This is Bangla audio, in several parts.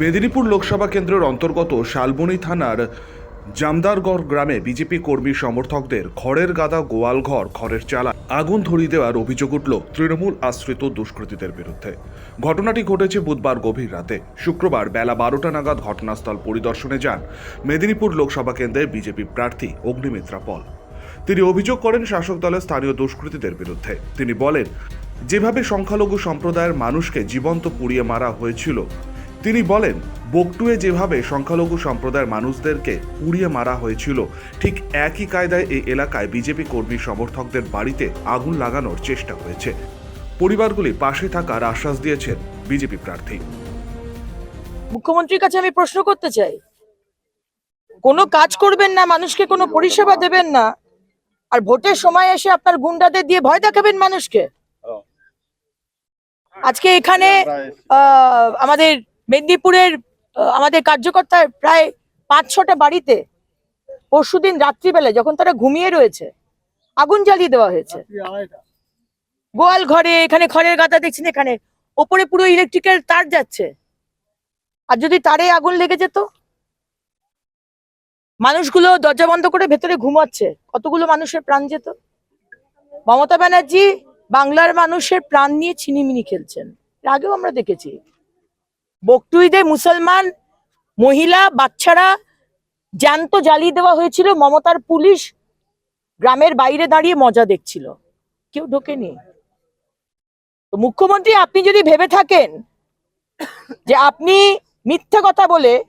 মেদিনীপুর লোকসভা কেন্দ্রের অন্তর্গত শালবনী থানার জামদারগড় গ্রামে বিজেপি কর্মী সমর্থকদের খড়ের গাদা গোয়ালঘর খড়ের চালা, আগুন ধরিয়ে দেওয়ার অভিযোগ উঠল তৃণমূল আশ্রিত দুষ্কৃতীদের বিরুদ্ধে। ঘটনাটি ঘটেছে বুধবার গভীর রাতে। শুক্রবার বেলা বারোটা নাগাদ ঘটনাস্থল পরিদর্শনে যান মেদিনীপুর লোকসভা কেন্দ্রের বিজেপি প্রার্থী অগ্নিমিত্রা পল। তিনি অভিযোগ করেন শাসক দলের স্থানীয় দুষ্কৃতীদের বিরুদ্ধে। তিনি বলেন, যেভাবে সংখ্যালঘু সম্প্রদায়ের মানুষকে জীবন্ত পুড়িয়ে মারা হয়েছিল, তিনি বলেন, বকটুয়ে যেভাবে সংখ্যালঘু সম্প্রদায়ের মানুষদেরকে পুড়িয়ে মারা হয়েছিল, ঠিক একই কায়দায় এই এলাকায় বিজেপি কর্মী সমর্থকদের বাড়িতে আগুন লাগানোর চেষ্টা হয়েছে। পরিবারগুলি পাশে থাকার আশ্বাস দিয়েছেন বিজেপি প্রার্থী। মুখ্যমন্ত্রীর কাছে আমি প্রশ্ন করতে চাই। কোনো কাজ করবেন না, মানুষকে কোনো পরিষেবা দেবেন না আর ভোটের সময় এসে আপনার গুন্ডাদের দিয়ে ভয় দেখাবেন মানুষকে? আজকে এখানে আহ, আমাদের মেদিনীপুরের আমাদের কার্যকর্তার প্রায় পাঁচ ছটা বাড়িতে পরশুদিন রাত্রিবেলায় যখন তারা ঘুমিয়ে রয়েছে আগুন জ্বালিয়ে দেওয়া হয়েছে। গোয়াল ঘরে এখানে খড়ের গাদা দেখছেন এখানে ওপরে পুরো ইলেকট্রিক্যাল তার যাচ্ছে। আর যদি তারে আগুন লেগে যেত? মানুষগুলো দরজা বন্ধ করে ভেতরে ঘুমাচ্ছে। কতগুলো মানুষের প্রাণ যেত? মমতা ব্যানার্জি বাংলার মানুষের প্রাণ নিয়ে ছিনিমিনি খেলছেন। আগেও আমরা দেখেছি। বকটুইদে মুসলমান, মহিলা, বাচ্চারা জ্যান্ত জ্বালিয়ে দেওয়া হয়েছিল। মমতার পুলিশ গ্রামের বাইরে দাঁড়িয়ে মজা দেখছিল। কেউ ঢোকেনি। তো মুখ্যমন্ত্রী, আপনি যদি ভেবে থাকেন যে আপনি মিথ্যা কথা বলে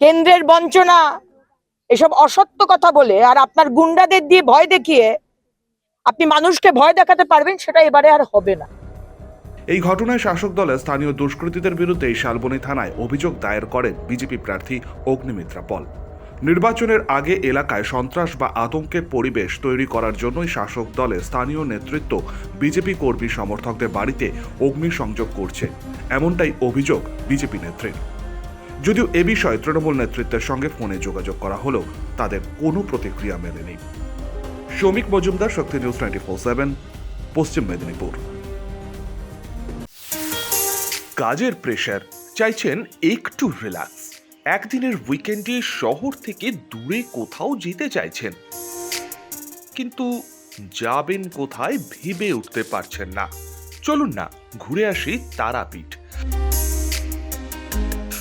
কেন্দ্রের বঞ্চনা, এসব অসত্য কথা বলে আর আপনার গুন্ডাদের দিয়ে ভয় দেখিয়ে আপনি মানুষকে ভয় দেখাতে পারবেন, সেটা এবারে আর হবে না। এই ঘটনায় শাসক দলের স্থানীয় দুষ্কৃতীদের বিরুদ্ধে শালবনী থানায় অভিযোগ দায়ের করেন বিজেপি প্রার্থী অগ্নিমিত্রা পল। নির্বাচনের আগে এলাকায় সন্ত্রাস বা আতঙ্কের পরিবেশ তৈরি করার জন্যই শাসক দলের স্থানীয় নেতৃত্ব বিজেপি কর্মী সমর্থকদের বাড়িতে অগ্নিসংযোগ করছে। এমনটাই অভিযোগ বিজেপি নেত্রীর। যদিও এ বিষয়ে তৃণমূল নেতৃত্বের সঙ্গে ফোনে যোগাযোগ করা হলেও তাদের কোনো প্রতিক্রিয়া মেলেনি। Shramik Majumdar, Shakti news twenty four seven, Paschim Medinipur. কাজের প্রেশার, চাইছেন একটু রিল্যাক্স। একদিনের উইকেন্ডে শহর থেকে দূরে কোথাও যেতে চাইছেন। কিন্তু যাবেন কোথায় ভেবে উঠতে পারছেন না। চলুন না, ঘুরে আসি তারাপীঠ।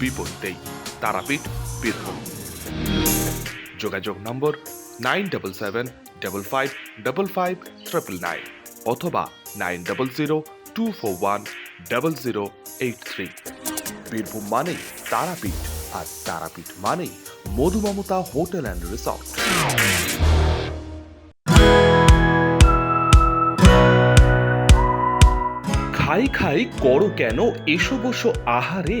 বিপরীতেই তারাপীঠ, বীরভূম। যোগাযোগ নম্বর nine double seven double five double five triple nine অথবা nine double zero two four one double zero eight three. Birbhum মানেই তারাপীঠ আর তারাপীঠ মানেই Madhu Mamata hotel and resort. খাই খাই করো কেন, এসো বসো আহারে।